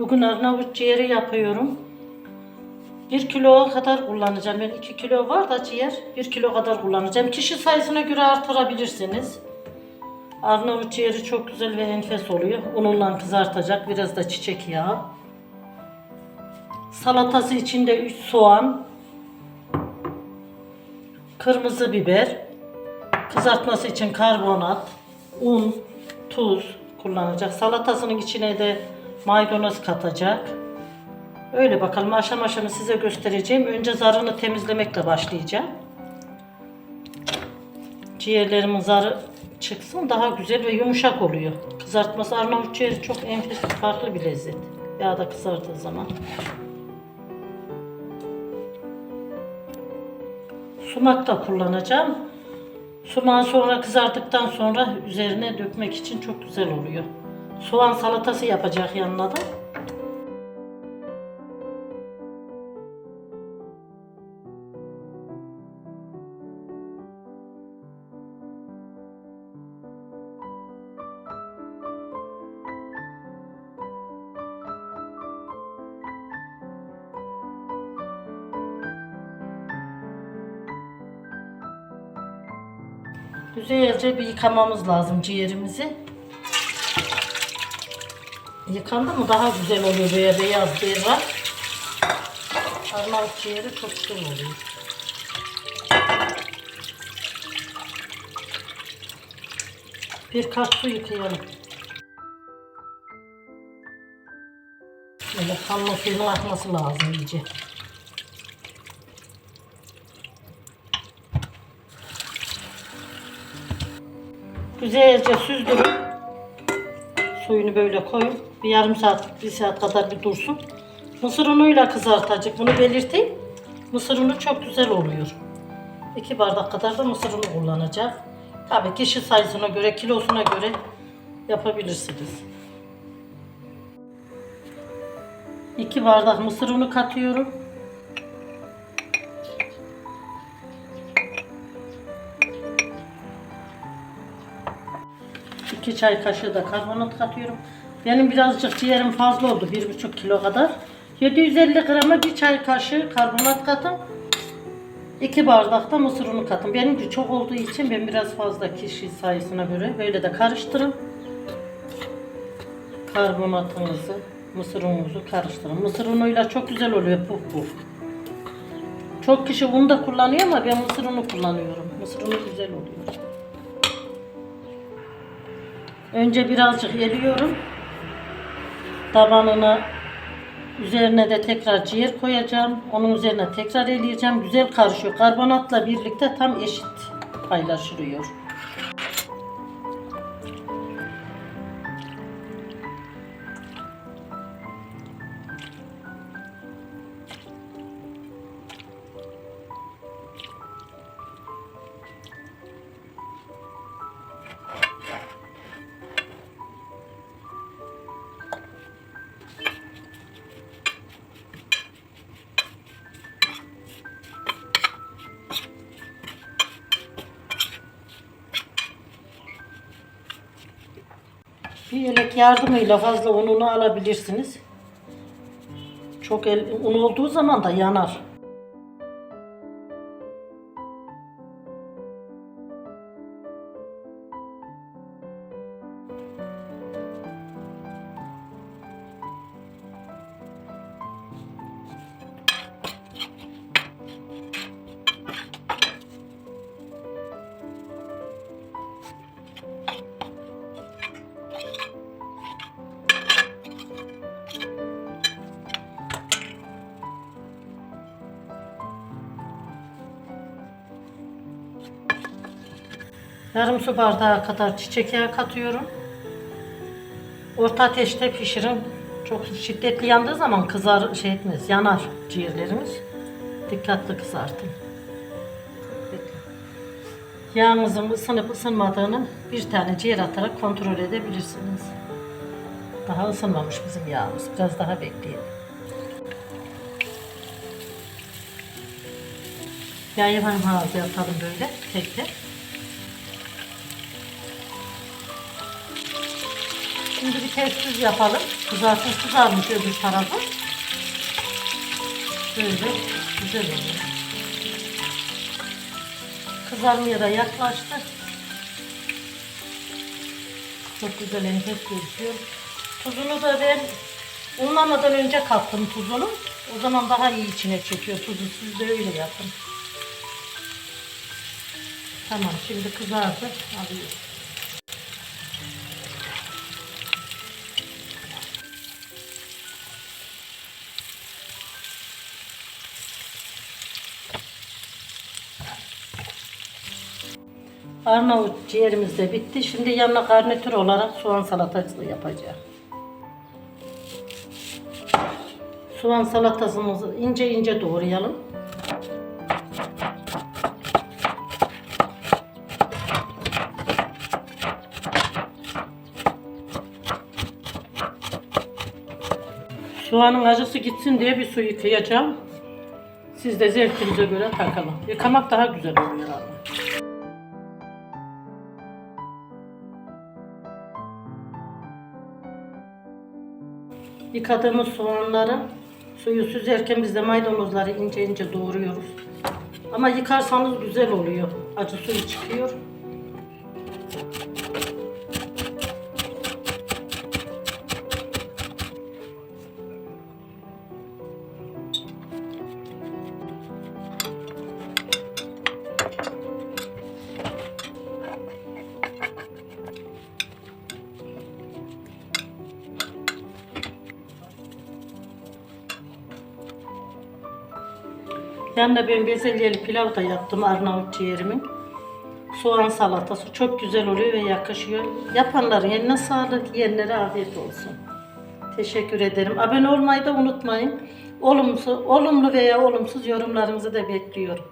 Bugün Arnavut ciğeri yapıyorum. 1 kilo kadar kullanacağım. Ben 2 kilo var da ciğer 1 kilo kadar kullanacağım. Kişi sayısına göre artırabilirsiniz. Arnavut ciğeri çok güzel ve enfes oluyor. Ununla kızartacak. Biraz da çiçek yağı. Salatası içinde 3 soğan. Kırmızı biber. Kızartması için karbonat, un, tuz kullanacak. Salatasının içine de maydanoz katacak. Öyle bakalım aşama aşama size göstereceğim. Önce zarını temizlemekle başlayacağım. Ciğerlerimin zarı çıksın daha güzel ve yumuşak oluyor. Kızartması Arnavut ciğeri çok enfes farklı bir lezzet. Yağda kızardığı zaman. Sumak da kullanacağım. Sumağı sonra kızardıktan sonra üzerine dökmek için çok güzel oluyor. Soğan salatası yapacak yanına da. Güzelce bir yıkamamız lazım ciğerimizi. Yıkandı mı daha güzel oluyor böyle beyaz berrak. Arnavut ciğeri çok güzel oluyor. Birkaç su yıkayalım. Böyle kanlı suyun akması lazım iyice. Güzelce süzdürüp suyunu böyle koyup bir yarım saat, bir saat kadar bir dursun. Mısır unuyla kızartacak. Bunu belirteyim. Mısır unu çok güzel oluyor. 2 bardak kadar da mısır unu kullanacak. Tabii kişi sayısına göre, kilosuna göre yapabilirsiniz. 2 bardak mısır unu katıyorum. İki çay kaşığı da karbonat katıyorum. Benim birazcık ciğerim fazla oldu. Bir buçuk kilo kadar. 750 grama bir çay kaşığı karbonat katın. 2 bardak da mısır unu katın. Benimki çok olduğu için ben biraz fazla kişi sayısına göre böyle de karıştırın. Karbonatınızı, mısır ununuzu karıştırın. Mısır unuyla çok güzel oluyor puf puf. Çok kişi un da kullanıyor ama ben mısır unu kullanıyorum. Mısır unu güzel oluyor. Önce birazcık eliyorum. Tabanına üzerine de tekrar ciğer koyacağım. Onun üzerine tekrar eleyeceğim. Güzel karışıyor. Karbonatla birlikte tam eşit paylaşılıyor. Bir yelek yardımıyla fazla ununu alabilirsiniz. Çok el, un olduğu zaman da yanar. Yarım su bardağı kadar çiçek yağı katıyorum. Orta ateşte pişirin. Çok şiddetli yandığı zaman kızar şey etmez, yanar ciğerlerimiz. Dikkatli kızartın. Bekle. Yağınızın ısınıp ısınmadığını bir tane ciğer atarak kontrol edebilirsiniz. Daha ısınmamış bizim yağımız. Biraz daha bekleyelim. Yağı hemen ağzı atalım böyle tek tek. Şimdi bir test düz yapalım. Kızarsın kızarmış öbür tarafı. Böyle güzel oluyor. Kızarmaya da yaklaştı. Çok güzel enfes gözüküyor. Tuzunu da ben unlamadan önce kattım tuzunu. O zaman daha iyi içine çekiyor tuzu. Siz de öyle yapın. Tamam şimdi kızardı. Alıyorum. Arnavut ciğerimiz de bitti. Şimdi yanına garnitür olarak soğan salatası yapacağım. Soğan salatasımızı ince ince doğrayalım. Soğanın acısı gitsin diye bir su yıkayacağım. Siz de zevkinize göre takalım. Yıkamak daha güzel oluyor abi. Yıkadığımız soğanları suyu süzerken biz de maydanozları ince ince doğruyoruz. Ama yıkarsanız güzel oluyor. Acı suyu çıkıyor. Yanında ben bezelyeli pilav da yaptım Arnavut ciğerimin. Soğan salatası çok güzel oluyor ve yakışıyor. Yapanların eline sağlık, yiyenlere afiyet olsun. Teşekkür ederim. Abone olmayı da unutmayın. Olumsuz, olumlu veya olumsuz yorumlarınızı da bekliyorum.